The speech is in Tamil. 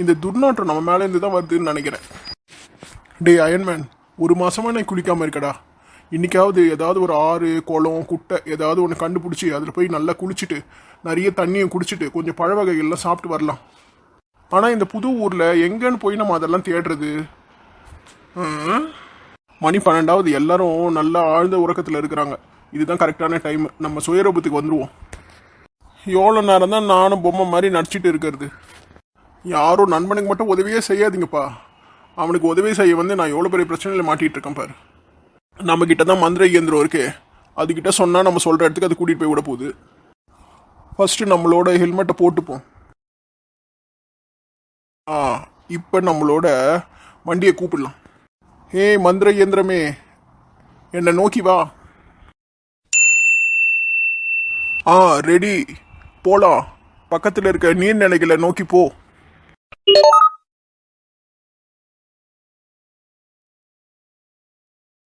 இந்த துர்நாற்றம் நம்ம மேலேருந்து தான் வருதுன்னு நினைக்கிறேன். டேய் அயன்மேன் ஒரு மாதமாக நான் குளிக்காமல் இருக்கடா. இன்றைக்காவது ஏதாவது ஒரு ஆறு குளம் குட்டை ஏதாவது ஒன்று கண்டுபிடிச்சி அதில் போய் நல்லா குளிச்சுட்டு நிறைய தண்ணியை குடிச்சிட்டு கொஞ்சம் பழ வகைகள்லாம் சாப்பிட்டு வரலாம். ஆனால் இந்த புது ஊரில் எங்கேன்னு போய் நம்ம அதெல்லாம் தேடுறது? மணி பன்னெண்டாவது எல்லாரும் நல்லா ஆழ்ந்த உறக்கத்தில் இருக்கிறாங்க. இதுதான் கரெக்டான டைம். நம்ம சுயரூபத்துக்கு வந்துடுவோம் எவ்வளோ நேரம் தான் நானும் பொம்மை மாதிரி நடிச்சிட்டு இருக்கிறது. யாரும் நண்பனுக்கு மட்டும் உதவியே செய்யாதீங்கப்பா. அவனுக்கு உதவி செய்ய வந்து நான் எவ்வளோ பெரிய பிரச்சனையில் மாட்டிகிட்டு இருக்கேன் பாரு. நம்ம தான் மந்திர இயந்திரம் இருக்கு. அதுகிட்ட சொன்னால் நம்ம சொல்கிற இடத்துக்கு அது கூட்டிகிட்டு போய் விட போகுது. ஃபஸ்ட்டு நம்மளோட ஹெல்மெட்டை போட்டுப்போம். ஆ இப்போ நம்மளோட வண்டியை கூப்பிடலாம். ஏய் மந்திர இயந்திரமே. என்னை நோக்கி வா. ஆ ரெடி போலாம். பக்கத்தில் இருக்க நீர்நிலைகளை நோக்கி போ. you.